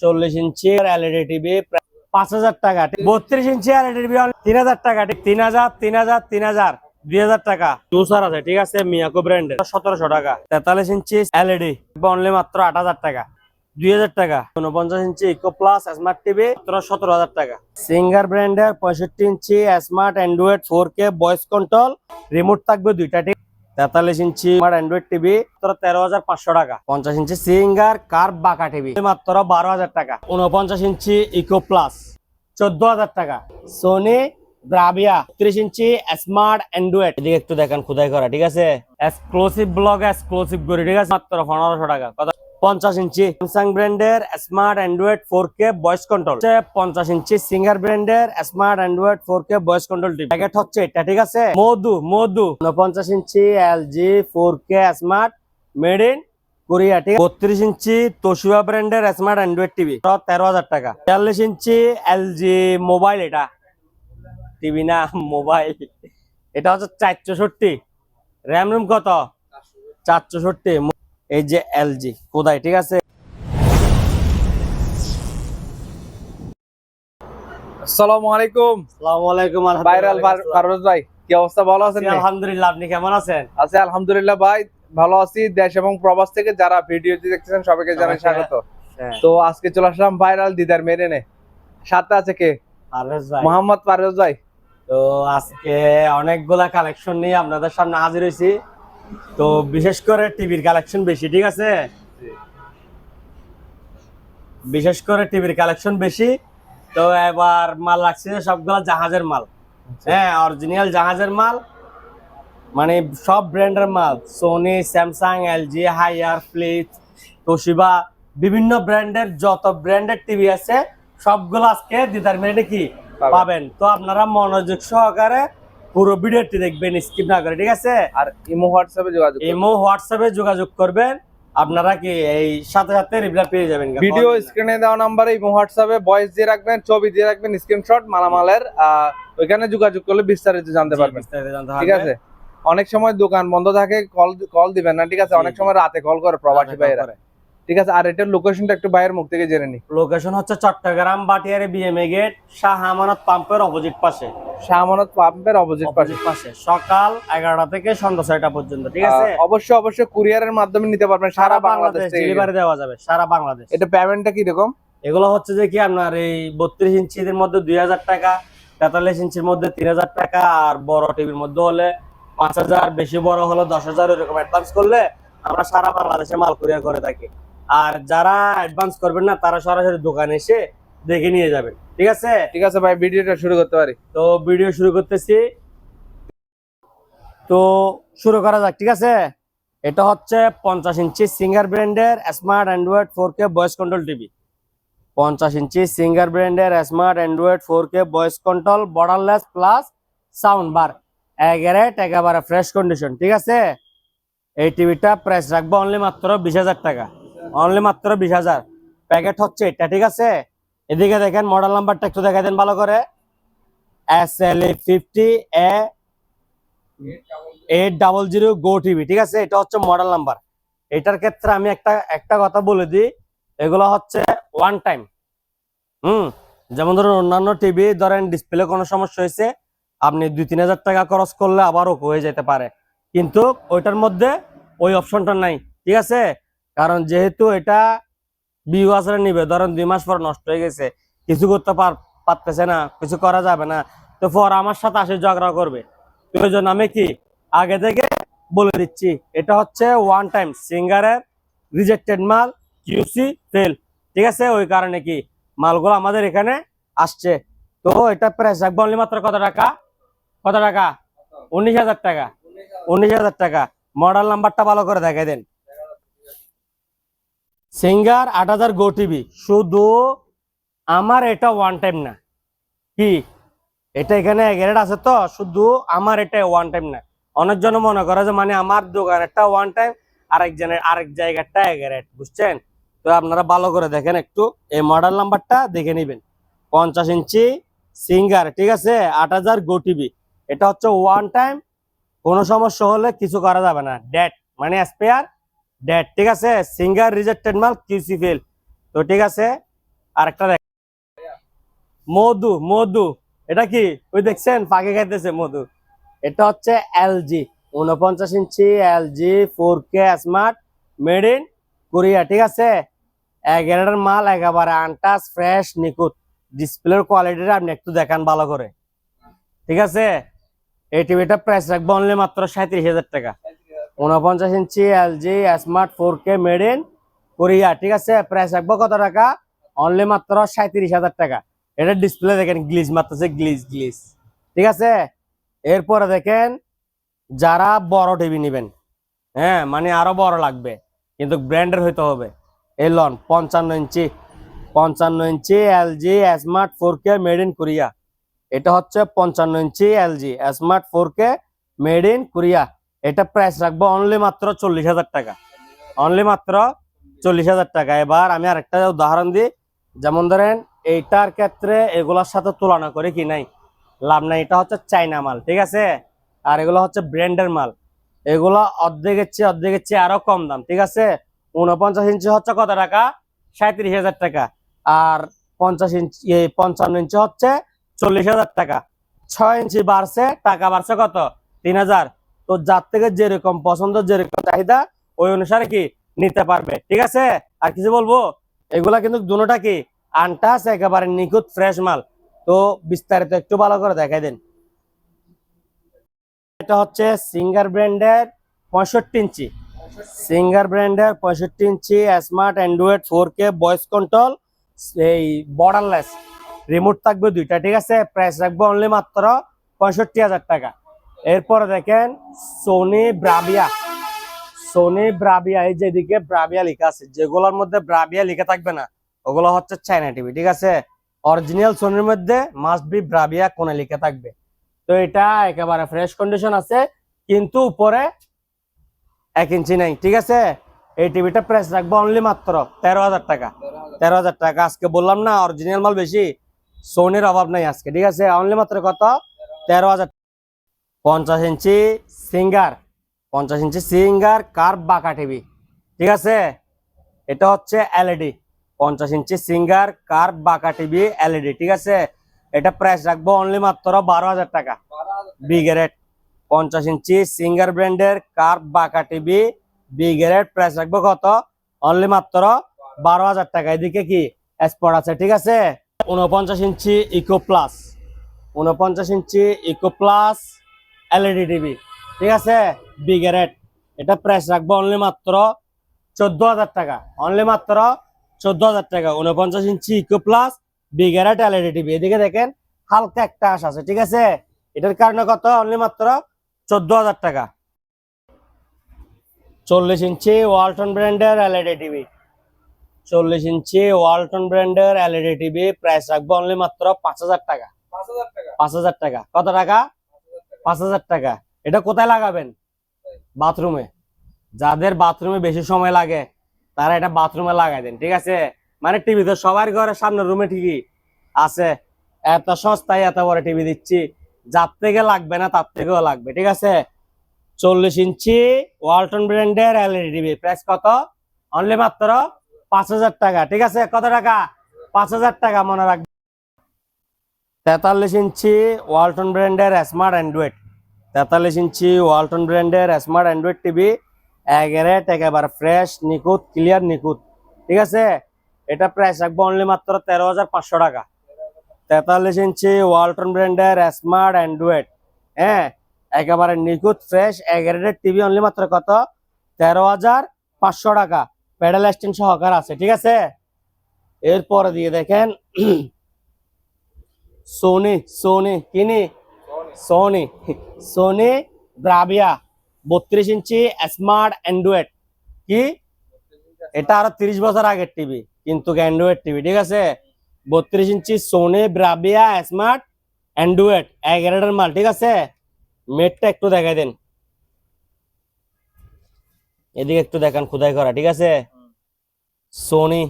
চল্লিশ inch LED TV পাঁচ হাজার টাকা। বত্রিশ ইঞ্চি এলইডি টিভি তিন হাজার টাকা। তিন হাজার তিন হাজার তিন হাজার, দুই হাজার টাকা। জুসার আছে, ঠিক আছে মিয়াকো ব্র্যান্ডের সতেরোশো টাকা। তেতাল্লিশ ইঞ্চি এলইডি অনলি মাত্র আট হাজার টাকা। দুই হাজার টাকা। উনপঞ্চাশ ইঞ্চি ইকো প্লাস স্মার্ট টিভি সতেরো হাজার টাকা। সিঙ্গার ব্র্যান্ডের পঁয়ষট্টি ইঞ্চি smart Android four K voice control remote থাকবে দুইটা। তেতাল্লিশ ইঞ্চি আমার অ্যান্ড্রয়েড টিভি তোর হাজার পাঁচশো টাকা। পঞ্চাশ ইঞ্চি সিঙ্গার কার বাঁকা টিভি মাত্র বারো হাজার টাকা। উনপঞ্চাশ ইঞ্চি ইকো প্লাস চোদ্দ হাজার টাকা। সোনি ব্রাভিয়া ত্রিশ ইঞ্চি স্মার্ট অ্যান্ড্রয়েড এদিকে একটু দেখেন খুদাই করা, ঠিক আছে? এক্সক্লুসিভ ব্লগ এক্সক্লুসিভ করি ঠিক আছে? মাত্র পনেরোশো টাকা। পঞ্চাশ ইঞ্চি স্যামসাং ব্র্যান্ডের smart android four K voice control. পঞ্চাশ ইঞ্চি সিঙ্গার ব্র্যান্ডের smart android four K voice control packet হচ্ছে এটা, ঠিক আছে? মধু মধু। পঞ্চাশ ইঞ্চি LG four K smart made in Korea ঠিক বত্রিশ ইঞ্চি তোশিবা ব্র্যান্ডের স্মার্ট অ্যান্ড্রয়েড টিভি। তেরো হাজার টাকা। বিয়াল্লিশ ইঞ্চি এলজি মোবাইল এটা। টিভি না মোবাইল এটা হচ্ছে চারশোষট্টি র্যাম রুম কত? চারশোষট্টি এই যে এলজি কোদাই ঠিক আছে? আসসালামু আলাইকুম। আসসালামু আলাইকুম ভাইরাল ফারুজ ভাই কি অবস্থা? ভালো আছেন আলহামদুলিল্লাহ আপনি কেমন আছেন? আছি আলহামদুলিল্লাহ ভাই ভালো আছি। দেশ এবং প্রবাস থেকে যারা ভিডিওটি দেখতেছেন সবাইকে জানাই স্বাগত। তো আজকে চলে আসলাম ভাইরাল দিদার মেরেনে। সাথে আছে কে? পারভেজ ভাই। মোহাম্মদ পারভেজ ভাই। তো আজকে অনেকগুলা কালেকশন নিয়ে আপনাদের সামনে হাজির হয়েছি। তো বিশেষ করে টিভির কালেকশন বেশি ঠিক আছে? বিশেষ করে টিভির কালেকশন বেশি। তো এবার মাল রাখছি সবগুলা জাহাজের মাল। হ্যাঁ অরিজিনাল জাহাজের মাল। মানে সব ব্র্যান্ডের মাল। সোনি স্যামসাং এলজি হাইয়ার ফ্লিপ তোশিবা বিভিন্ন ব্র্যান্ডের যত ব্র্যান্ডের টিভি আছে সবগুলো আজকে দিদার মেরে কি। পাবেন। তো আপনারা মনোযোগ সহকারে পুরো ভিডিওটি দেখবেন স্কিপ না করে ঠিক আছে? আর ইমো হোয়াটসঅ্যাপে যোগাযোগ। ইমো হোয়াটসঅ্যাপে যোগাযোগ করবেন আপনারা কি এই সাথে সাথে রিপ্লাই পেয়ে যাবেন ভিডিও স্ক্রিনে দেওয়া নাম্বারে ইমো হোয়াটসঅ্যাপে ভয়েস দিয়ে রাখবেন ছবি দিয়ে রাখবেন স্ক্রিনশট মালামালের ওইখানে যোগাযোগ করলে বিস্তারিত জানতে পারবেন। বিস্তারিত জানতে ঠিক আছে? অনেক সময় দোকান বন্ধ থাকে কল কল দিবেন না ঠিক আছে? অনেক সময় রাতে কল করে প্রবাসী রাতে ভাইয়েরা। ঠিক আছে? আর এটার লোকেশনটা একটু বাইরের মুখ থেকে জেনে নি। লোকেশন হচ্ছে চট্টগ্রাম বাটিয়ারে বিএমএ গেট শাহ আমানত পাম্পের অপোজিট পাশে। শাহমানত পাম্পের অপোজিট পাশে। পাশে। সকাল এগারোটা থেকে সন্ধ্যা ছয়টা পর্যন্ত ঠিক আছে? অবশ্যই অবশ্যই কুরিয়ারের মাধ্যমে নিতে পারবেন সারা বাংলাদেশ ডেলিভারি দেওয়া যাবে সারা বাংলাদেশ। এটা পেমেন্টটা কি রকম? এগুলো হচ্ছে যে কি আপনার এই বত্রিশ ইঞ্চির মধ্যে দুই হাজার টাকা তেতাল্লিশ ইঞ্চির মধ্যে তিন হাজার টাকা আর বড় টিভির মধ্যে হলে পাঁচ হাজার বেশি বড় হলে দশ হাজার এরকম অ্যাডভান্স করলে আমরা সারা বাংলাদেশে মাল কুরিয়ার করে থাকি। আর যারা অ্যাডভান্স করবেন না তারা সরাসরি দোকানে এসে দেখে নিয়ে যাবেন। ঠিক আছে? ঠিক আছে ভাই ভিডিওটা শুরু করতে পারি। তো ভিডিও শুরু করতেছি। তো শুরু করা যাক ঠিক আছে? এটা হচ্ছে পঞ্চাশ ইঞ্চি সিঙ্গার ব্র্যান্ডের smart Android four K voice control TV পঞ্চাশ ইঞ্চি সিঙ্গার ব্র্যান্ডের smart Android four K voice control borderless plus sound bar এগারেট একেবারে ফ্রেশ কন্ডিশন ঠিক আছে? এই টিভিটা প্রাইস রাখব অনলি মাত্র বিশ হাজার টাকা। অনলি মাত্র বিশ হাজার। প্যাকেট হচ্ছে এটা ঠিক আছে? এদিকে দেখেন মডেল নাম্বারটা একটু দেখা দেন ভালো করে। S L A fifty A eight double zero go TV ঠিক আছে? এটা হচ্ছে মডেল নাম্বার এটার ক্ষেত্রে আমি একটা একটা কথা বলে দিই। এগুলো হচ্ছে ওয়ান টাইম হুম? যেমন ধরুন অন্যান্য টিভি ধরেন ডিসপ্লে কোনো সমস্যা হয়েছে, আপনি দুই, তিন হাজার টাকা খরচ করলে আবারও হয়ে যেতে পারে। কিন্তু ওইটার মধ্যে ওই অপশনটা নাই, ঠিক আছে? কারণ যেহেতু এটা বিউ আসলে নিবে ধরেন দুই মাস পর নষ্ট হয়ে গেছে, কিছু করতে পার- পারতেছে না, কিছু করা যাবে না, তো পর আমার সাথে আসে, ঝগড়া করবে। ওই জন্য আমি কি আগে থেকে বলে দিচ্ছি, এটা হচ্ছে ওয়ান টাইম সিঙ্গারের রিজেক্টেড মাল কিউসি ফেল ঠিক আছে? ওই কারণে কি মালগুলো আমাদের এখানে আসছে। তো এটা প্রাইস রাখব only মাত্র কত টাকা? কত টাকা? উনিশ হাজার টাকা। উনিশ হাজার টাকা। মডেল নাম্বারটা ভালো করে দেখাই দেন। সিঙ্গার আট হাজার গো টিভি শুধু আমার এটা ওয়ান টাইম না। কি? এটা এখানে গ্যারেট আছে তো? শুধু আমার এটা ওয়ান টাইম না। অনেকজন মনে করে যে মানে আমার দোকানেরটা ওয়ান টাইম আরেকজনের আরেক জায়গাটা গ্যারেট, বুঝছেন? তো আপনারা ভালো করে দেখেন একটু। এই মডেল নাম্বারটা দেখে নেবেন। পঞ্চাশ ইঞ্চি সিঙ্গার, ঠিক আছে? আট হাজার গো টিভি এটা হচ্ছে ওয়ান টাইম কোনো সমস্যা হলে কিছু করা যাবে না। ডেট মানে স্পেয়ার ডেট ঠিক আছে? সিঙ্গার রিজেক্টেড মাল কিউসি ফেল তো ঠিক আছে? আরেকটা দেখ। মধু মধু। এটা কি? ওই দেখছেন? পাখি খাইতেছে মধু। এটা হচ্ছে এলজি উনপঞ্চাশ ইঞ্চি LG four K smart made in Korea ঠিক আছে? এগারোটার মাল, একেবারে আনটাস ফ্রেশ নিখুঁত। ডিসপ্লের কোয়ালিটিটা আপনি একটু দেখান ভালো করে। ঠিক আছে? এই টিভিটা প্রাইস রাখব অনলি মাত্র সাঁত্রিশ হাজার টাকা। উনপঞ্চাশ ইঞ্চি LG smart four K made in Korea ঠিক আছে? প্রাইস রাখব কত টাকা? অনলি মাত্র সাঁত্রিশ হাজার টাকা। এটা ডিসপ্লে দেখেন গ্লিজ মারতেছে গ্লিজ গ্লিজ ঠিক আছে? এরপরে দেখেন, যারা বড় টিভি নেবেন হ্যাঁ মানে আরও বড় লাগবে, কিন্তু ব্র্যান্ডের হইতে হবে। এই লন, পঞ্চান্ন ইঞ্চি পঞ্চান্ন ইঞ্চি LG smart four K made in Korea এটা হচ্ছে পঞ্চান্ন ইঞ্চি LG smart four K made in Korea এটা প্রাইস রাখব অনলি মাত্র চল্লিশ হাজার টাকা। অনলি মাত্র চল্লিশ হাজার টাকা। এবার আমি আরেকটা উদাহরণ দিই। যেমন ধরেন, এইটার ক্ষেত্রে এগুলোর সাথে তুলনা করে কি নাই? লাভ নাই। এটা হচ্ছে চাইনা মাল, ঠিক আছে? আর এগুলো হচ্ছে ব্র্যান্ডের মাল। এগুলো অর্ধেকের চেয়ে অর্ধেকের চেয়ে আরও কম দাম, ঠিক আছে? উনপঞ্চাশ ইঞ্চি হচ্ছে কত টাকা? সাঁত্রিশ হাজার টাকা। আর পঞ্চাশ ইঞ্চি পঞ্চান্ন ইঞ্চি হচ্ছে চল্লিশ হাজার টাকা। ছয় ইঞ্চি বাড়ছে, টাকা বাড়ছে কত? তিন হাজার। তো যার থেকে যেরকম পছন্দ, যেরকম চাহিদা, ওই অনুসারে কি নিতে পারবে। ঠিক আছে? আর কিছু বলব? এগুলা কিন্তু দুটোটা কি আনটাস, একেবারে নিখুঁত ফ্রেশ মাল। তো বিস্তারিত একটু ভালো করে দেখাই দিন। এটা হচ্ছে সিঙ্গার ব্র্যান্ডের পঁয়ষট্টি ইঞ্চি। সিঙ্গার ব্র্যান্ডের পঁয়ষট্টি ইঞ্চি smart android four K voice control এই বর্ডারলেস রিমোট থাকবে দুইটা, ঠিক আছে? প্রাইস রাখব অনলি মাত্র পঁয়ষট্টি হাজার টাকা। এরপরে দেখেন সোনি ব্রাবিয়া। সোনি ব্রাভিয়া এই যেদিকে ব্রাবিয়া লেখা আছে, যেগুলোর মধ্যে ব্রাবিয়া লেখা থাকবে না, ওগুলো হচ্ছে চাইনা টিভি ঠিক আছে? অরিজিনাল সোনির মধ্যে মাস্ট বি ব্রাবিয়া কোনে লেখা থাকবে। তো এটা একেবারে ফ্রেশ কন্ডিশন আছে, কিন্তু উপরে এক ইঞ্চি নাই, ঠিক আছে? এই টিভিটা প্রাইস রাখব অনলি মাত্র তেরো হাজার টাকা। তেরো হাজার টাকা, আজকে বললাম না অরিজিনাল মাল বেশি সোনির অভাব নাই আজকে, ঠিক আছে? অনলি মাত্র কত? তেরো হাজার পঞ্চাশ ইঞ্চি সিঙ্গার, পঞ্চাশ ইঞ্চি সিঙ্গার কার বাঁকা টিভি ঠিক আছে? এটা হচ্ছে এলইডি পঞ্চাশ ইঞ্চি সিঙ্গার কার বাঁকা টিভি এলইডি ঠিক আছে? এটা প্রাইস রাখব অনলি মাত্র বারো হাজার টাকা। বিগেরেট পঞ্চাশ ইঞ্চি সিঙ্গার ব্র্যান্ডের কার বাঁকা টিভি বিগেরেট প্রাইস রাখব কত? অনলি মাত্র বারো হাজার টাকা। এদিকে কি? স্পট আছে, ঠিক আছে? উনপঞ্চাশ ইঞ্চি ইকো প্লাস উনপঞ্চাশ ইঞ্চি ইকো প্লাস এলইডি টিভি ঠিক আছে? বিগেরেট এটা প্রাইস রাখব অনলি মাত্র চোদ্দ হাজার টাকা। অনলি মাত্র চোদ্দ হাজার টাকা। উনপঞ্চাশ ইঞ্চি ইকো প্লাস বিগেরেট এলইডি টিভি এদিকে দেখেন হালকা একটা আশ আছে ঠিক আছে? এটার কারণে কত? অনলি মাত্র চোদ্দ হাজার টাকা। চল্লিশ ইঞ্চি ওয়ালটন ব্র্যান্ডের এলইডি টিভি চল্লিশ ইঞ্চি ওয়ালটন ব্র্যান্ডের এলইডি টিভি প্রাইস রাখব অনলি মাত্র পাঁচ হাজার টাকা। পাঁচ হাজার টাকা। পাঁচ হাজার টাকা। কত টাকা? পাঁচ হাজার টাকা। এটা কোথায় লাগাবেন? বাথরুমে। যাদের বাথরুমে বেশি সময় লাগে, তারা এটা বাথরুমে লাগাই দেন, ঠিক আছে? মানে টিভি তো সবার ঘরের সামনে রুমে ঠিকই আছে। এত সস্তায় এত বড় টিভি দিচ্ছি, যার থেকে লাগবে না তার থেকেও লাগবে, ঠিক আছে? চল্লিশ ইঞ্চি ওয়ালটন ব্র্যান্ডের এলইডি টিভি, প্রাইস কত? অনলি মাত্র পাঁচ হাজার টাকা, ঠিক আছে? কত টাকা? পাঁচ হাজার টাকা, মনে রাখবে তেতাল্লিশ ইঞ্চি ওয়ালটন ব্র্যান্ডের স্মার্ট অ্যান্ড্রয়েড তেতাল্লিশ ইঞ্চি ওয়ালটন ব্র্যান্ডের স্মার্ট অ্যান্ড্রয়েড টিভি একেবারে একেবারে ফ্রেশ নিখুঁত ক্লিয়ার নিখুঁত। ঠিক আছে? এটা প্রাইস রাখব অনলি মাত্র তেরো হাজার পাঁচশো টাকা। তেতাল্লিশ ইঞ্চি ওয়ালটন ব্র্যান্ডের স্মার্ট অ্যান্ড্রয়েড হ্যাঁ? একেবারে নিখুঁত ফ্রেশ এগারেটের টিভি অনলি মাত্র কত? তেরো হাজার পাঁচশো টাকা। প্যাডেল স্ট্যান্ড সহকার আছে, ঠিক আছে? এরপরে দিয়ে দেখেন সোনি সোনি কিনি সোনি সোনি ব্রাভিয়া বত্রিশ ইঞ্চি স্মার্ট অ্যান্ড্রয়েড কি এটা আরও তিরিশ বছর আগের টিভি কিন্তু অ্যান্ড্রয়েড টিভি ঠিক আছে? বত্রিশ ইঞ্চি সোনি ব্রাভিয়া স্মার্ট অ্যান্ড্রয়েড এগারোটার মাল ঠিক আছে? মেটটা একটু দেখাই দেন। এদিকে একটু দেখান খুদাই করা ঠিক আছে? Sony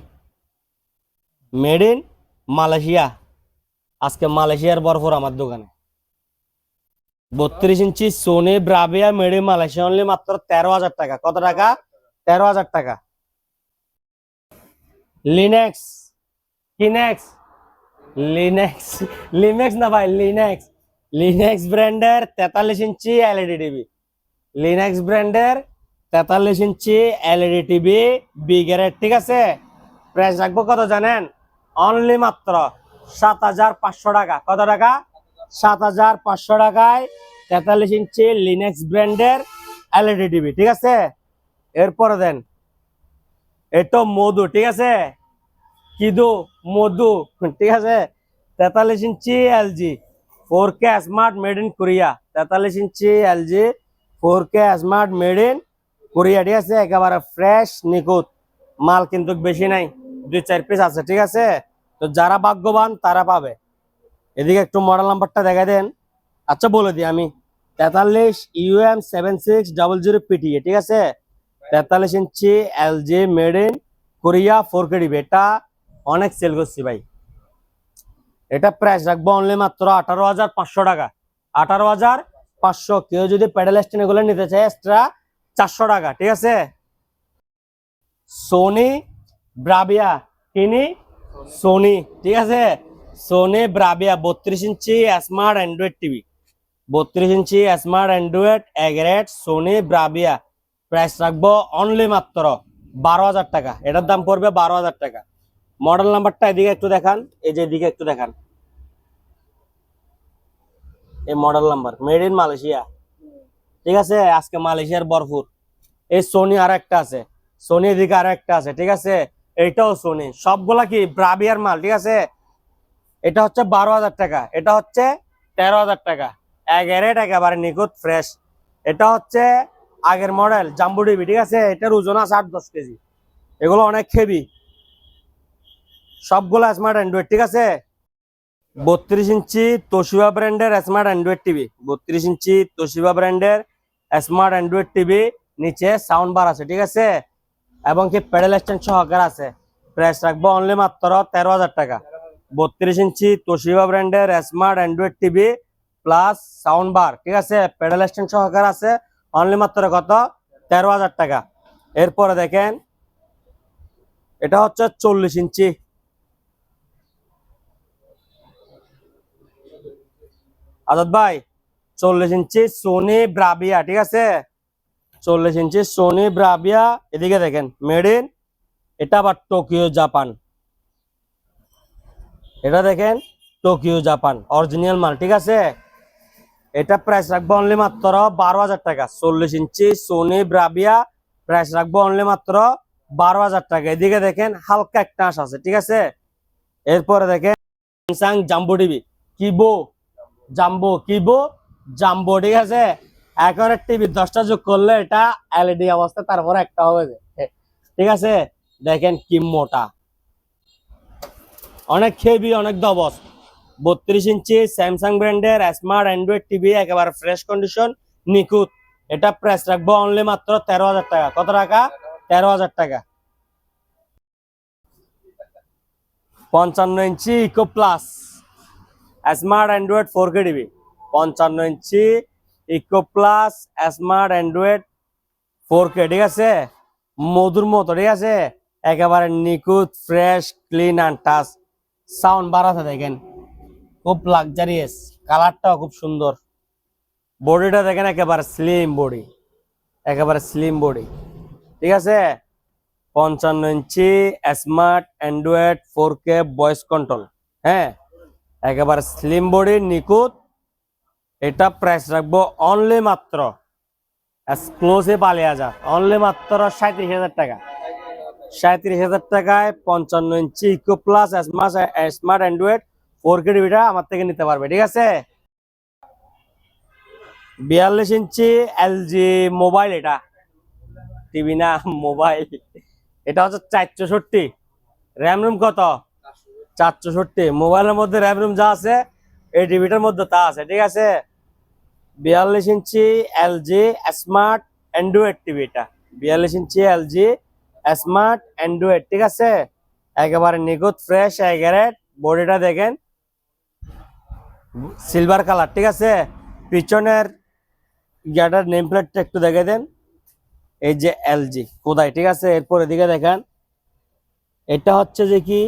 made in Malaysia. আজকে মালয়েশিয়ার বরফর আমার দোকানে। বত্রিশ ইঞ্চি Sony Bravia made Malaysia only মাত্র তেরো হাজার টাকা। কত টাকা? তেরো হাজার টাকা। লিনেক্স কিনেক্স লিনেক্স লিনেক্স না ভাই লিনেক্স লিনেক্স ব্র্যান্ডের তেতাল্লিশ ইঞ্চি এলইডি টিভি লিনেক্স ব্র্যান্ডের তেতাল্লিশ ইঞ্চি এলইডি টিভি বিগের ঠিক আছে? প্রাইস রাখব কত জানেন? অনলি মাত্র সাত হাজার পাঁচশো টাকা। কত টাকা? সাত হাজার পাঁচশো টাকায় তেতাল্লিশ ইঞ্চি লিনেক্স ব্র্যান্ডের এলইডি টিভি ঠিক আছে? এরপরে দেন এটা মধু, ঠিক আছে? কিদু মধু, ঠিক আছে? তেতাল্লিশ ইঞ্চি LG four K smart made in Korea তেতাল্লিশ ইঞ্চি LG four K smart made in Korea ঠিক আছে? একেবারে ফ্রেশ নিখুঁত। মাল কিন্তু বেশি নাই, দুই চার পিস আছে, ঠিক আছে? তো যারা ভাগ্যবান, তারা পাবে। এদিকে একটু মডেল নাম্বারটা দেখা দেন। আচ্ছা বলে দিই আমি। তেতাল্লিশ UM seven six double zero PTA ঠিক আছে? তেতাল্লিশ ইঞ্চি L LG made in Korea four KD এটা অনেক সেল করছি ভাই। এটা প্রাইস রাখব অনলি মাত্র আঠারো হাজার পাঁচশো টাকা। আঠারো হাজার পাঁচশো। কেউ যদি প্যাডেল স্ট্যান্ড এগুলো নিতে চায় এক্সট্রা চারশো টাকা, ঠিক আছে? সোনি ব্রাবিয়া কিনি সোনি ঠিক আছে? সোনি ব্রাবিয়া বত্রিশ ইঞ্চি স্মার্ট অ্যান্ড্রয়েড টিভি বত্রিশ ইঞ্চি স্মার্ট অ্যান্ড্রয়েড এগারেট সোনি ব্রাবিয়া প্রাইস রাখব অনলি মাত্র বারো হাজার টাকা। এটার দাম পড়বে বারো হাজার টাকা। মডেল নাম্বারটা এদিকে একটু দেখান। এই যে এদিকে একটু দেখান। এই model number made in Malaysia ঠিক আছে? আজকে মালয়েশিয়ার বরফুর এই সোনি আর একটা আছে। সোনি এদিকে আর একটা আছে। ঠিক আছে? এইটাও সোনি সবগুলা কি ব্রাবিয়ার মাল, ঠিক আছে? এটা হচ্ছে বারো হাজার টাকা। এটা হচ্ছে তেরো হাজার টাকা। এগারেট একেবারে নিখুঁত ফ্রেশ এটা হচ্ছে আগের মডেল জাম্বু ডিবি ঠিক আছে? এটার ওজন আছে আট দশ কেজি। এগুলো অনেক হেভি সবগুলো স্মার্ট অ্যান্ড্রয়েড ঠিক আছে? বত্রিশ ইঞ্চি তোশিবা ব্র্যান্ডের স্মার্ট অ্যান্ড্রয়েড টিভি বত্রিশ ইঞ্চি তোশিবা ব্র্যান্ডের স্মার্ট অ্যান্ড্রয়েড টিভি নিচে সাউন্ড বার আছে, ঠিক আছে? এবং কি প্যাডেল স্ট্যান্ড সহকারে আছে। প্রাইস রাখব অনলি মাত্র তেরো হাজার টাকা। বত্রিশ ইঞ্চি তোশিবা ব্র্যান্ডের smart Android TV plus sound bar ঠিক আছে? প্যাডেল স্ট্যান্ড সহকারে আছে অনলি মাত্র কত? তেরো হাজার টাকা। এরপরে দেখেন, এটা হচ্ছে চল্লিশ ইঞ্চি। আজাদ ভাই, চল্লিশ ইঞ্চি সোনি ব্রাবিয়া ঠিক আছে? চল্লিশ ইঞ্চি সোনি ব্রাবিয়া এদিকে দেখেন মেড ইন এটা আবার টোকিও জাপান এটা দেখেন টোকিও জাপান অরিজিনাল মাল, ঠিক আছে? এটা প্রাইস রাখব অনলি মাত্র বারো হাজার টাকা। চল্লিশ ইঞ্চি সোনি ব্রাবিয়া প্রাইস রাখব অনলি মাত্র বারো হাজার টাকা। এদিকে দেখেন, হালকা একটা আঁশ আছে, ঠিক আছে? এরপরে দেখেন স্যামসাং জাম্বো টিভি কিবো? জাম্বো কিবো? জাম্বো ঠিক আছে? এখন টিভি দশটা যোগ করলে এটা এলইডি অবস্থা, তারপরে একটা হবে ঠিক আছে? দেখেন কি মোটা। অনেক হেভি অনেক দবস বত্রিশ ইঞ্চি স্যামসাং ব্র্যান্ডের স্মার্ট অ্যান্ড্রয়েড টিভি একেবারে ফ্রেশ কন্ডিশন নিখুঁত। এটা প্রাইস রাখব অনলি মাত্র তেরো হাজার টাকা। কত টাকা? তেরো হাজার টাকা। পঞ্চান্ন ইঞ্চি eco plus smart Android four K TV পঞ্চান্ন ইঞ্চি eco plus smart Android four K ঠিক আছে? মধুর মতো, ঠিক আছে? একেবারে নিখুঁত fresh clean and touch sound বাড়াতে দেখেন। খুব লাক্সারিয়াস কালারটাও খুব সুন্দর। বডিটা দেখেন একেবারে স্লিম বডি একেবারে স্লিম বডি ঠিক আছে? পঞ্চান্ন ইঞ্চি smart Android four K voice control হ্যাঁ? একেবারে স্লিম বডি নিখুঁত এটা প্রাইস রাখব অনলি মাত্র এক্সক্লুসিভ আলি হাজার অনলি মাত্র সাঁত্রিশ হাজার টাকা। সাঁত্রিশ হাজার টাকায় পঞ্চান্ন ইঞ্চি eco plus smart Android four K টিভিটা আমার থেকে নিতে পারবে, ঠিক আছে? বিয়াল্লিশ ইঞ্চি এলজি মোবাইল এটা। টিভি না, মোবাইল। এটা হচ্ছে চার চৌষট্টি র্যাম রুম কত? চার চৌষট্টি মোবাইলের মধ্যে র্যাম রুম যা আছে এই টিভিটার মধ্যে তা আছে, ঠিক আছে? বিয়াল্লিশ ইঞ্চি এলজি স্মার্ট অ্যান্ড্রয়েড টিভি এটা বিয়াল্লিশ ইঞ্চি এলজি স্মার্ট অ্যান্ড্রয়েড, ঠিক আছে? একেবারে নিখুঁত ফ্রেশ এগারেট বডিটা দেখেন। সিলভার কালার ঠিক আছে? পিছনের গ্যাটার নেম প্লেটটা একটু দেখে দেন। এই যে এলজি কোদাই ঠিক আছে? এরপর এদিকে দেখেন। এটা হচ্ছে যে কি?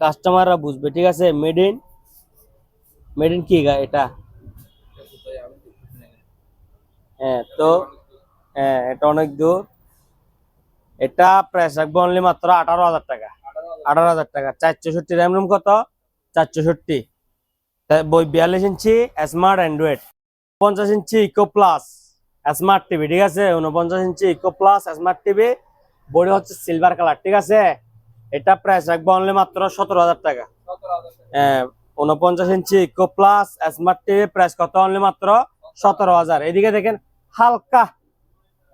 কাস্টমাররা বুঝবে, ঠিক আছে? মেড ইন মেড ইন কি এটা। হ্যাঁ তো হ্যাঁ এটা অনেক দূর। এটা প্রাইস রাখব অনলি মাত্র আঠারো হাজার টাকা। আঠারো হাজার টাকা। চারশোষট্টি র্যাম রুম কত? চারশোষট্টি বই বিয়াল্লিশ ইঞ্চি স্মার্ট অ্যান্ড্রয়েড পঞ্চাশ ইঞ্চি ইকো প্লাস স্মার্ট টিভি ঠিক আছে? উনপঞ্চাশ ইঞ্চি eco plus smart TV body হচ্ছে সিলভার কালার ঠিক আছে? এটা প্রাইস রাখব অনলি মাত্র সতেরো হাজার টাকা। হ্যাঁ, উনপঞ্চাশ ইঞ্চি eco plus smart TV price কত অনলি মাত্র? সতেরো হাজার। এদিকে দেখেন, হালকা,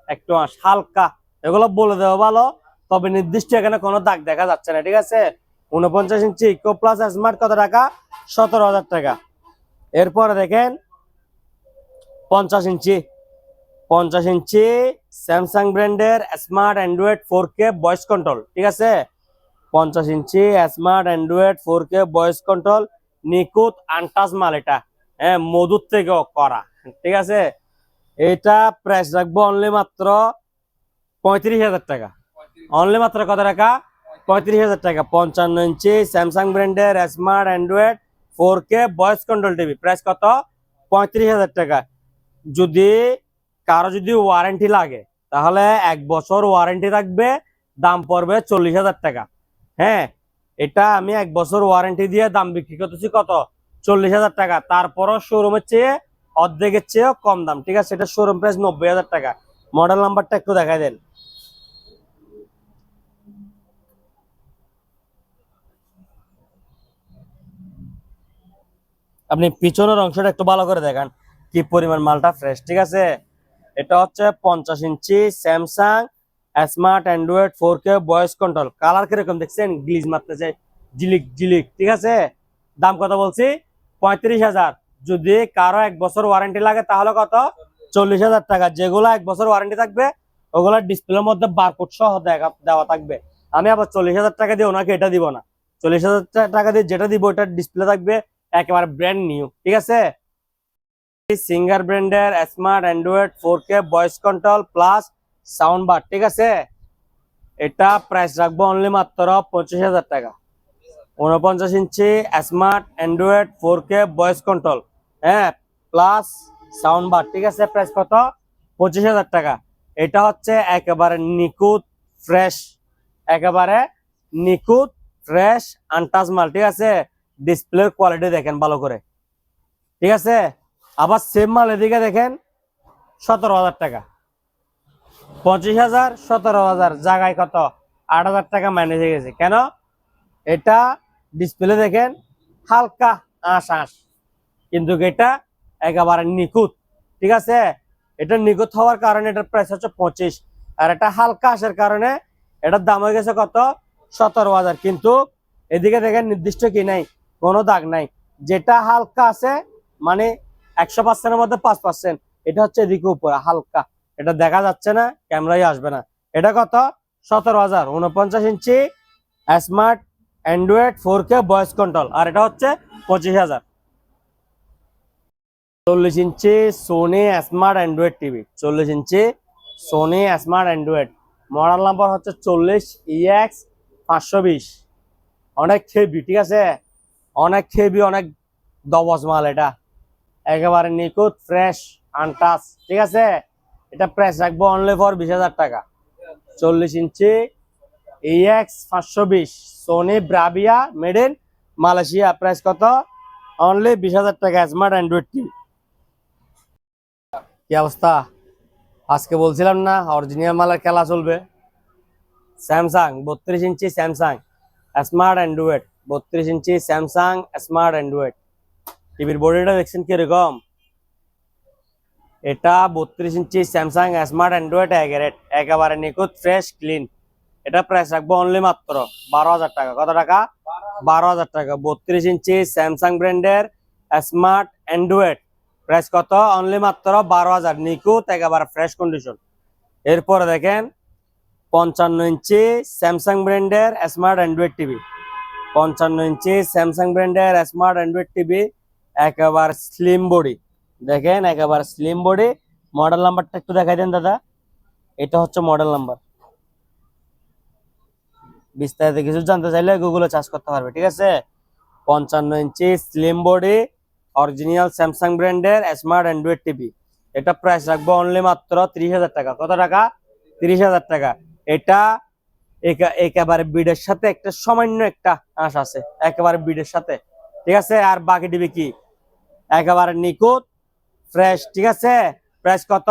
একটু হালকা। এগুলো বলে দেওয়া ভালো, তবে নির্দিষ্ট এখানে কোনো দাগ দেখা যাচ্ছে না, ঠিক আছে? উনপঞ্চাশ ইঞ্চি ইকো প্লাস স্মার্ট কত টাকা? সতেরো হাজার টাকা। এরপরে দেখেন, পঞ্চাশ ইঞ্চি পঞ্চাশ ইঞ্চি স্যামসাং ব্র্যান্ডের smart Android four K voice control ঠিক আছে? পঞ্চাশ ইঞ্চি smart Android four K voice control নিকুত আনটাস মাল এটা। হ্যাঁ মধুর থেকেও করা। ঠিক আছে? এটা প্রাইস রাখব অনলি মাত্র পঁয়ত্রিশ হাজার টাকা। অনলি মাত্র কত টাকা? পঁয়ত্রিশ হাজার টাকা। পঞ্চান্ন ইঞ্চি স্যামসাং ব্র্যান্ডের smart Android four K voice control TV price কত? পঁয়ত্রিশ হাজার টাকা। যদি কারও যদি ওয়ারেন্টি লাগে, তাহলে এক বছর ওয়ারেন্টি থাকবে, দাম পড়বে চল্লিশ হাজার টাকা। হ্যাঁ এটা আমি এক বছর ওয়ারেন্টি দিয়ে দাম বিক্রি করতেছি কত? চল্লিশ হাজার টাকা। তারপরও শোরুমের চেয়ে অর্ধেকের চেয়েও কম দাম। ঠিক আছে, এটা শোরুম প্রাইস নব্বই হাজার টাকা। মডেল নাম্বারটা একটু দেখাই দেন। আপনি পিছনের অংশটা একটু ভালো করে দেখান। কি পরিমাণ মালটা ফ্রেশ ঠিক আছে? এটা হচ্ছে পঞ্চাশ ইঞ্চি Samsung smart Android four K voice control colour কীরকম দেখছেন? গ্লিজ মারতেছে জিলিক জিলিক ঠিক আছে? দাম কত বলছি? পঁয়ত্রিশ হাজার। যদি কারও এক বছর ওয়ারেন্টি লাগে, তাহলে কত? চল্লিশ হাজার টাকা। যেগুলো এক বছর ওয়ারেন্টি থাকবে, ওগুলো ডিসপ্লের মধ্যে বারকোড সহ দেখা, দেওয়া থাকবে। আমি আবার চল্লিশ হাজার টাকা দিয়ে ওনাকে এটা দিব না? চল্লিশ হাজার টাকা দিয়ে যেটা দিব ওটার ডিসপ্লে থাকবে, একেবারে ব্র্যান্ড নিউ ঠিক আছে? সিঙ্গার ব্র্যান্ডের smart android four K voice control plus sound bar ঠিক আছে? এটা প্রাইস রাখব অনলি মাত্র পঁচিশ হাজার টাকা। উনপঞ্চাশ ইঞ্চি smart android four K voice control হ্যাঁ? প্লাস সাউন্ড বার ঠিক আছে? প্রাইস কত? পঁচিশ হাজার টাকা। এটা হচ্ছে একেবারে নিকুত ফ্রেশ একেবারে নিকুত ফ্রেশ আনটাচ মাল, ঠিক আছে? ডিসপ্লের কোয়ালিটি দেখেন ভালো করে। ঠিক আছে? আবার সেম মাল এদিকে দেখেন, সতেরো হাজার টাকা। পঁচিশ হাজার, সতেরো হাজার, জায়গায় কত? আট হাজার টাকা ম্যানেজ হয়ে গেছে। কেন? এটা ডিসপ্লে দেখেন, হালকা আঁশ আঁশ কিন্তু এটা একেবারে নিখুঁত। ঠিক আছে? এটা নিখুঁত হওয়ার কারণে এটার প্রাইস হচ্ছে পঁচিশ। আর এটা হালকা আসার কারণে এটার দাম হয়ে গেছে কত? সতেরো হাজার। কিন্তু এদিকে দেখেন, নির্দিষ্ট কি নাই? কোনো দাগ নাই। যেটা হালকা আছে মানে একশো পার্সেন্টের মধ্যে পাঁচ পার্সেন্ট। এটা হচ্ছে এদিকে উপরে, হালকা। এটা দেখা যাচ্ছে না ক্যামেরাই আসবে না। এটা কত? সতেরো হাজার, উনপঞ্চাশ ইঞ্চি smart android four K voice control আর এটা হচ্ছে পঁচিশ হাজার। চল্লিশ ইঞ্চি সোনি স্মার্ট অ্যান্ড্রয়েড টিভি চল্লিশ ইঞ্চি Sony smart android model number হচ্ছে চল্লিশ ইএক্স পাঁচশো বিশ। অনেক খেবি ঠিক আছে? অনেক খেবি অনেক দবস মাল এটা। একেবারে নিখুঁত ফ্রেশ আনটাচ ঠিক আছে? এটা প্রাইস রাখব অনলি ফর বিশ হাজার টাকা। চল্লিশ ইঞ্চি এক্স পাঁচশো বিশ Sony Bravia made in Malaysia price কত? অনলি বিশ হাজার টাকা স্মার্ট অ্যান্ড্রয়েড টিভি কি অবস্থা? আজকে বলছিলাম না অরিজিনাল মালের খেলা চলবে। স্যামসাং বত্রিশ ইঞ্চি স্যামসাং স্মার্ট অ্যান্ড্রয়েড বত্রিশ ইঞ্চি স্যামসাং স্মার্ট অ্যান্ড্রয়েড টিভির বডিটা দেখছেন কীরকম? এটা বত্রিশ ইঞ্চি Samsung smart android A grade একেবারে নিখুঁত ফ্রেশ ক্লিন এটা প্রাইস রাখব অনলি মাত্র বারো হাজার টাকা। কত টাকা? বারো হাজার টাকা। বত্রিশ ইঞ্চি স্যামসাং ব্র্যান্ডের স্মার্ট অ্যান্ড্রয়েড। প্রাইস কত? অনলি মাত্র বারো হাজার। নিখুঁত, একেবারে ফ্রেশ কন্ডিশন এরপরে দেখেন, পঞ্চান্ন ইঞ্চি স্যামসাং ব্র্যান্ডের স্মার্ট অ্যান্ড্রয়েড টিভি। পঞ্চান্ন ইঞ্চি স্যামসাং ব্র্যান্ডের স্মার্ট অ্যান্ড্রয়েড টিভি, একেবারে স্লিম বডি দেখেন, একেবারে স্লিম বডি মডেল নাম্বারটা একটু দেখাই দেন, দাদা। এটা হচ্ছে মডেল নাম্বার বিস্তারিত কিছু জানতে চাইলে গুগলে চার্জ করতে পারবে, ঠিক আছে? পঞ্চান্ন ইঞ্চি স্লিম বডি অরিজিনাল স্যামসাং ব্র্যান্ডের স্মার্ট অ্যান্ড্রয়েড টিভি এটা প্রাইস রাখব অনলি মাত্র তিরিশ হাজার টাকা। কত টাকা? তিরিশ হাজার টাকা। এটা একা- একেবারে বিডের সাথে একটা সামান্য একটা আঁশ আছে। একেবারে বিডের সাথে। ঠিক আছে? আর বাকি টিভি কি? একেবারে নিখুঁত। ফ্রেশ ঠিক আছে? প্রাইস কত?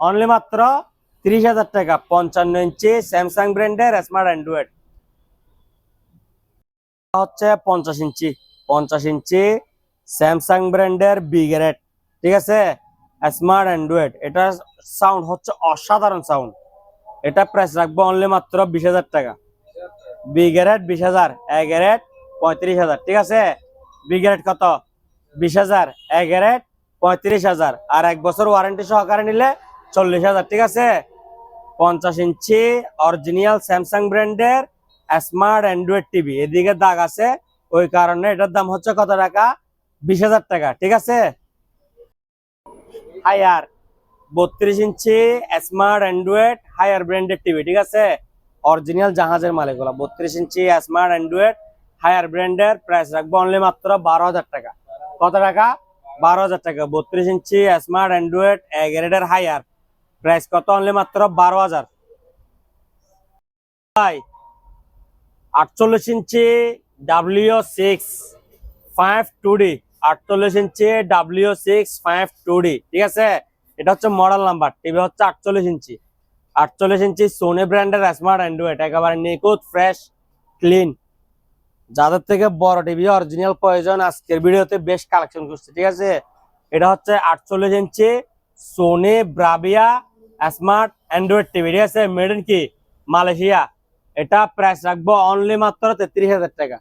অনলি মাত্র তিরিশ হাজার টাকা। পঞ্চান্ন ইঞ্চি স্যামসাং ব্র্যান্ডের স্মার্ট অ্যান্ড্রয়েড হচ্ছে পঞ্চাশ ইঞ্চি। পঞ্চাশ ইঞ্চি স্যামসাং ব্র্যান্ডের বিগ্রেড ঠিক আছে? স্মার্ট অ্যান্ড্রয়েড এটার সাউন্ড হচ্ছে অসাধারণ সাউন্ড এটা প্রাইস রাখব অনলি মাত্র বিশ হাজার টাকা। বি গ্রেড বিশ হাজার এ গ্রেড পঁয়ত্রিশ হাজার। ঠিক আছে? বি গ্রেড কত? বিশ হাজার এ গ্রেড পঁয়ত্রিশ হাজার। আর এক বছর ওয়ারেন্টি সহকারে নিলে চল্লিশ হাজার, ঠিক আছে? পঞ্চাশ ইঞ্চি অরিজিনাল স্যামসাং ব্র্যান্ডের স্মার্ট অ্যান্ড্রয়েড টিভি এদিকে দাগ আছে, ওই কারণে এটার দাম হচ্ছে কত টাকা? বিশ হাজার টাকা, ঠিক আছে? হায়ার বত্রিশ ইঞ্চি স্মার্ট অ্যান্ড্রয়েড হায়ার ব্র্যান্ডের টিভি ঠিক আছে? অরিজিনাল জাহাজের মাল এগুলো বত্রিশ ইঞ্চি স্মার্ট অ্যান্ড্রয়েড হায়ার ব্র্যান্ডের প্রাইস রাখব অনলি মাত্র বারো হাজার টাকা। কত টাকা? বারো হাজার টাকা, বত্রিশ ইঞ্চি স্মার্ট অ্যান্ড্রয়েড গ্রেডের হায়ার প্রাইস কত অনলি মাত্র বারো হাজার। আটচল্লিশ inch W six five two D আটচল্লিশ inch W six five two D ঠিক আছে? এটা হচ্ছে মডেল নাম্বার টিভি হচ্ছে আটচল্লিশ ইঞ্চি। আটচল্লিশ ইঞ্চি সোনি ব্র্যান্ডের স্মার্ট অ্যান্ড্রয়েড একেবারে নিখুঁত ফ্রেশ ক্লিন যাদের থেকে বড় টিভি অরিজিনাল প্রয়োজন, আজকের ভিডিওতে বেশ কালেকশন করছে, ঠিক আছে? এটা হচ্ছে আটচল্লিশ ইঞ্চি Sony Bravia smart android TV ঠিক আছে? মেড ইন কি? মালয়েশিয়া। এটা প্রাইস রাখব অনলি মাত্র তেত্রিশ হাজার টাকা।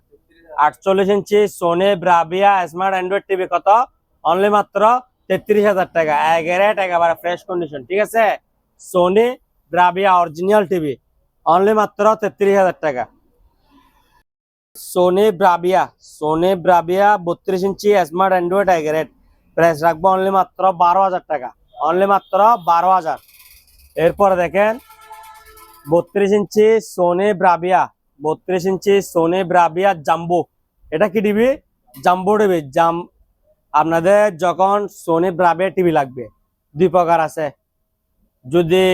আটচল্লিশ ইঞ্চি Sony Bravia smart android TV কত? অনলি মাত্র তেত্রিশ হাজার টাকা। এক রেট একেবারে ফ্রেশ কন্ডিশন ঠিক আছে? Sony Bravia original TV only মাত্র তেত্রিশ হাজার টাকা। সোনি ব্রাভিয়া সোনি ব্রাভিয়া বত্রিশ ইঞ্চি স্মার্ট অ্যান্ড্রয়েড এক রেট প্রাইস রাখব অনলি মাত্র বারো হাজার টাকা। অনলি মাত্র বারো হাজার। এরপরে দেখেন, বত্রিশ ইঞ্চি সোনি ব্রাভিয়া বত্রিশ ইঞ্চি সোনি ব্রাভিয়া জাম্বো এটা কি টিভি? Jumbo TV. জাম আপনাদের যখন সোনি ব্রাভিয়া টিভি লাগবে, দুই প্রকার আছে। যদি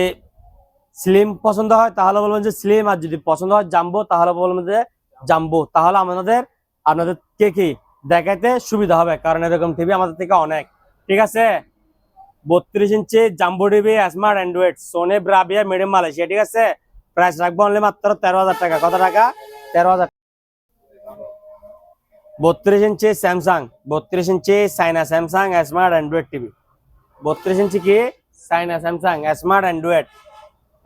স্লিম পছন্দ হয়, তাহলে বলবেন যে স্লিম আর যদি পছন্দ হয় জাম্বো তাহলে বলবেন যে জাম্বো তাহলে আমাদের আপনাদের কে কি দেখাইতে সুবিধা হবে? কারণ এরকম টিভি আমাদের থেকে অনেক। ঠিক আছে? বত্রিশ ইঞ্চি jumbo TV smart android Sony Bravia medium Malaysia ঠিক আছে? প্রাইস রাখব অনলি মাত্র তেরো হাজার টাকা। কত টাকা? তেরো হাজার বত্রিশ ইঞ্চি স্যামসাং বত্রিশ ইঞ্চি China Samsung smart android TV বত্রিশ ইঞ্চি কি? China Samsung smart android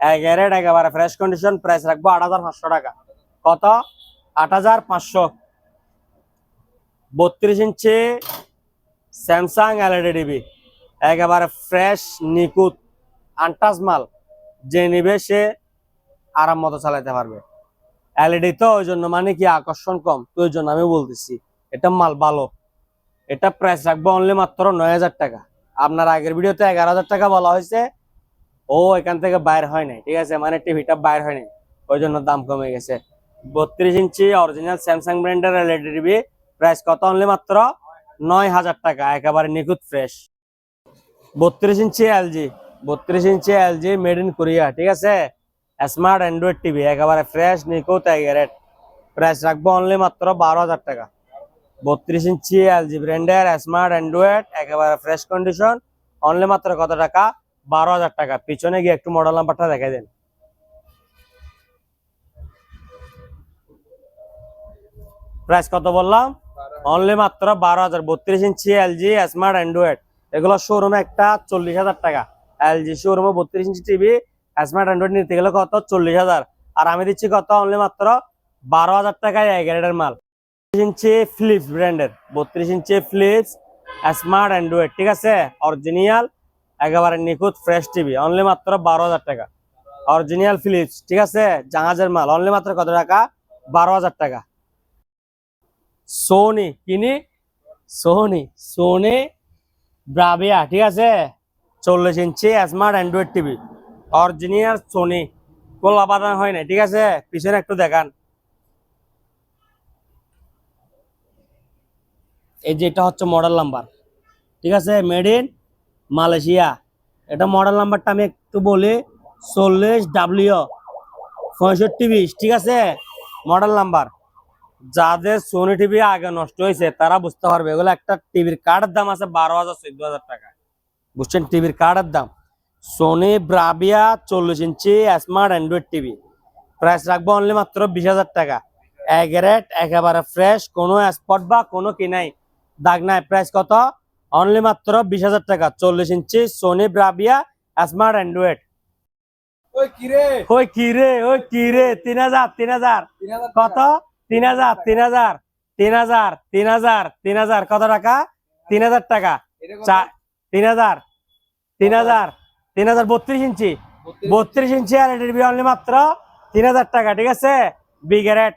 A grade একেবারে ফ্রেশ কন্ডিশন প্রাইস রাখব আট হাজার পাঁচশো টাকা। কত? আট হাজার পাঁচশো। বত্রিশ ইঞ্চি স্যামসাং এলইডি টিভি। একেবারে ফ্রেশ নিকুত আনটাস মাল। যে নিবে সে আরাম মতো চালাতে পারবে। এলইডি তো ওই জন্য মানে কি আকর্ষণ কম? তো ওই জন্য আমি বলতেছি, এটা মাল ভালো। এটা প্রাইস রাখব অনলি মাত্র নয় হাজার টাকা। আপনার আগের ভিডিওতে এগারো হাজার টাকা বলা হয়েছে। ও এখান থেকে বাইর হয় নাই, ঠিক আছে? মানে টিভিটা বাইর হয় নাই। ওই জন্য দাম কমে গেছে। বত্রিশ ইঞ্চি অরিজিনাল স্যামসাং ব্র্যান্ডের এলইডি টিভি। প্রাইস কত অনলি মাত্র? নয় হাজার টাকা, একেবারে নিখুঁত ফ্রেশ বত্রিশ ইঞ্চি এলজি বত্রিশ ইঞ্চি এলজি মেড ইন কোরিয়া ঠিক আছে? স্মার্ট অ্যান্ড্রয়েড টিভি, একেবারে ফ্রেশ নিখুঁত এগারেট প্রাইস রাখব অনলি মাত্র বারো হাজার টাকা। বত্রিশ ইঞ্চি এলজি ব্র্যান্ডের স্মার্ট অ্যান্ড্রয়েড একেবারে ফ্রেশ কন্ডিশন অনলি মাত্র কত টাকা? বারো হাজার টাকা। পিছনে গিয়ে একটু মডেল নাম্বারটা দেখাই দেন। প্রাইস কত বললাম? অনলি মাত্র বারো হাজার বত্রিশ ইঞ্চি এলজি স্মার্ট অ্যান্ড্রয়েড এগুলো শোরুমে একটা চল্লিশ হাজার টাকা। এলজি শোরুমে বত্রিশ ইঞ্চি টিভি স্মার্ট অ্যান্ড্রয়েড নিতে গেলে কত? চল্লিশ হাজার। আর আমি দিচ্ছি কত? অনলি মাত্র বারো হাজার টাকায় এগারেটের মাল। বত্রিশ ইঞ্চি ফ্লিপস ব্র্যান্ডের বত্রিশ ইঞ্চি ফ্লিপস স্মার্ট অ্যান্ড্রয়েড ঠিক আছে? অরিজিনাল একেবারে নিখুঁত ফ্রেশ টিভি অনলি মাত্র বারো হাজার টাকা। অরিজিনাল ফিলিপস ঠিক আছে? জাহাজের মাল। অনলি মাত্র কত টাকা? বারো হাজার টাকা। সোনি, কিনি? সোনি সোনি, ব্রাভিয়া, ঠিক আছে? চল্লিশ ইঞ্চি smart android TV original Sony কোন লাভাদান হয় না ঠিক আছে? পিছনে একটু দেখান। এই যে এটা হচ্ছে মডেল নাম্বার ঠিক আছে? মেড ইন মালয়েশিয়া এটা মডেল নাম্বারটা আমি একটু বলি। চল্লিশ ডাব্লিউ পঁয়ষট্টি বিশ, ঠিক আছে? মডেল নাম্বার যাদের সোনি টিভি আগে নষ্ট হয়েছে তারা বুঝতে পারবে এগুলো একটা টিভির কার্ডের দাম আছে বারো হাজার চোদ্দ হাজার টাকা। বুঝছেন? টিভির কার্ডের দাম। সোনি ব্রাভিয়া চল্লিশ ইঞ্চি স্মার্ট অ্যান্ড্রয়েড টিভি প্রাইস রাখব অনলি মাত্র বিশ হাজার টাকা। এক রেট একেবারে ফ্রেশ কোনো স্পট বা কোনো কি নাই। দাগ নাই। প্রাইস কত? অনলি মাত্র বিশ হাজার টাকা। চল্লিশ ইঞ্চি সোনি ব্রাভিয়া স্মার্ট অ্যান্ড্রয়েড ওই কিরে? ওই কি ওই কি রে তিন হাজার তিন হাজার। তিন হাজার কত? তিন হাজার তিন হাজার তিন হাজার তিন হাজার তিন হাজার কত টাকা? তিন হাজার টাকা। তিন হাজার তিন হাজার তিন হাজার বত্রিশ ইঞ্চি। বত্রিশ। ইঞ্চি আর এটির অনলি মাত্র তিন হাজার টাকা ঠিক আছে? B grade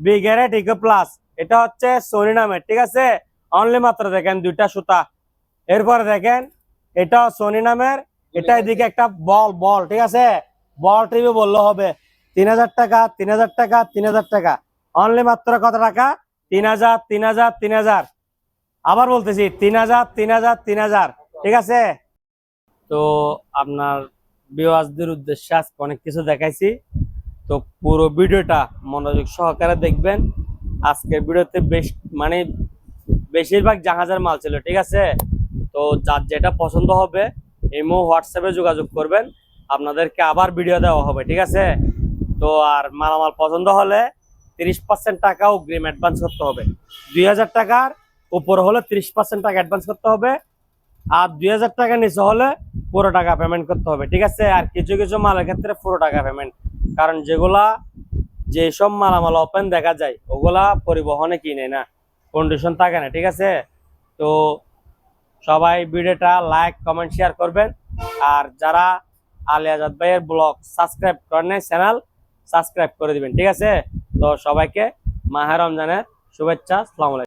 B grade eco plus এটা হচ্ছে সোনি নামের ঠিক আছে? অনলি মাত্র দেখেন দুইটা সুতা। এরপরে দেখেন এটা সোনি নামের। এটা এদিকে একটা বল বল ঠিক আছে? বল টিভি বললে হবে। তিন হাজার টাকা তিন হাজার টাকা তিন হাজার টাকা। অনলি মাত্র কত টাকা? তিন হাজার তিন হাজার তিন হাজার। আবার বলতেছি, তিন হাজার তিন হাজার তিন হাজার। ঠিক আছে? তো আপনার বিওয়াজদের উদ্দেশ্যে আজকে অনেক কিছু দেখাইছি। তো পুরো ভিডিওটা মনোযোগ সহকারে দেখবেন। আজকের ভিডিওতে বেশ মানে বেশিরভাগ জাহাজের মাল ছিল, ঠিক আছে? তো যার যেটা পছন্দ হবে এমও হোয়াটসঅ্যাপে যোগাযোগ করবেন। আপনাদেরকে আবার ভিডিও দেওয়া হবে, ঠিক আছে? তো আর মালামাল পছন্দ হলে তিরিশ পার্সেন্ট টাকা অগ্রিম অ্যাডভান্স করতে হবে। দুই হাজার টাকার উপর হলে তিরিশ পার্সেন্ট টাকা অ্যাডভান্স করতে হবে আর দুই হাজার টাকা নিচে হলে পুরো টাকা পেমেন্ট করতে হবে, ঠিক আছে? আর কিছু কিছু মালের ক্ষেত্রে পুরো টাকা পেমেন্ট কারণ যেগুলা যেসব মালামাল ওপেন দেখা যায়, ওগুলা পরিবহনে কিনে না কন্ডিশন থাকে না, ঠিক আছে? তো সবাই ভিডিওটা লাইক কমেন্ট শেয়ার করবেন। আর যারা আলী আজাদ ভাইয়ের ব্লগ সাবস্ক্রাইব করেন চ্যানেল সাবস্ক্রাইব করে দিবেন, ঠিক আছে? তো সবাইকে মাহে রমজানের শুভেচ্ছা আলাইকুম।